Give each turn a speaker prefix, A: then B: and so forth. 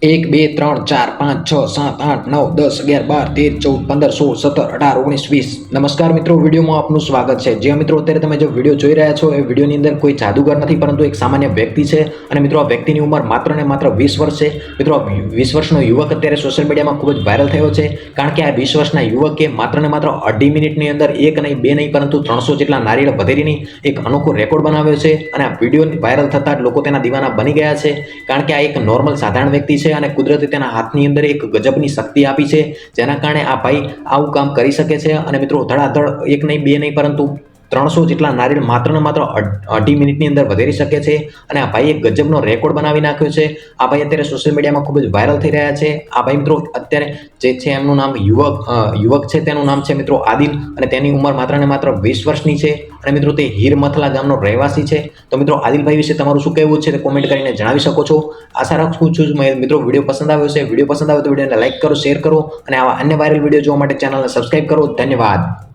A: એક, બે, ત્રણ, ચાર, પાંચ, છ, સાત, આઠ, નવ, દસ, અગિયાર, બાર, તેર, ચૌદ, પંદર, સોળ, સત્તર, અઢાર, ઓગણીસ, વીસ. નમસ્કાર મિત્રો, વિડીયોમાં આપનું સ્વાગત છે. જે મિત્રો અત્યારે તમે જે વીડિયો જોઈ રહ્યા છો, એ વિડીયોની અંદર કોઈ જાદુગર નથી, પરંતુ એક સામાન્ય વ્યક્તિ છે. અને મિત્રો, આ વ્યક્તિની ઉંમર માત્ર ને માત્ર વીસ વર્ષ છે. મિત્રો વીસ વર્ષનો યુવક અત્યારે સોશિયલ મીડિયામાં ખૂબ જ વાયરલ થયો છે. કારણ કે આ વીસ વર્ષના યુવકે માત્ર ને માત્ર અઢી મિનિટની અંદર એક નહીં, બે નહીં, પરંતુ ત્રણસો જેટલા નારિયેળ વધેરીની એક અનોખો રેકોર્ડ બનાવ્યો છે. અને આ વીડિયો વાયરલ થતાં જ લોકો તેના દીવાના બની ગયા છે. કારણ કે આ એક નોર્મલ સાધારણ વ્યક્તિ છે. અને કુદરતે તેના હાથની અંદર એક ગજબની શક્તિ આપી છે, જેના કારણે આ ભાઈ આવું કામ કરી શકે છે. અને મિત્રો, ધડાધડ એક નહીં, બે નહીં, પરંતુ ત્રણસો જેટલા નારિયેળ માત્ર ને માત્ર અઢી મિનિટની અંદર વધેરી શકે છે. અને આ ભાઈએ ગજબનો રેકોર્ડ બનાવી નાખ્યો છે. આ ભાઈ અત્યારે સોશિયલ મીડિયામાં ખૂબ જ વાયરલ થઈ રહ્યા છે. આ ભાઈ મિત્રો અત્યારે જે છે એમનું નામ યુવક યુવક છે તેનું નામ છે મિત્રો આદિલ અને તેની ઉંમર માત્ર ને માત્ર વીસ વર્ષની છે. અને મિત્રો તે હીરમથલા ગામનો રહેવાસી છે. તો મિત્રો આદિલભાઈ વિશે તમારું શું કહેવું છે તે કોમેન્ટ કરીને જણાવી શકો છો. આશા રાખું છું મિત્રો વીડિયો પસંદ આવ્યો છે. વીડિયો પસંદ આવ્યો તો વિડીયોને લાઇક કરો શેર કરો અને આવા અન્ય વાયરલ વીડિયો જોવા માટે ચેનલને સબસ્ક્રાઈબ કરો. ધન્યવાદ.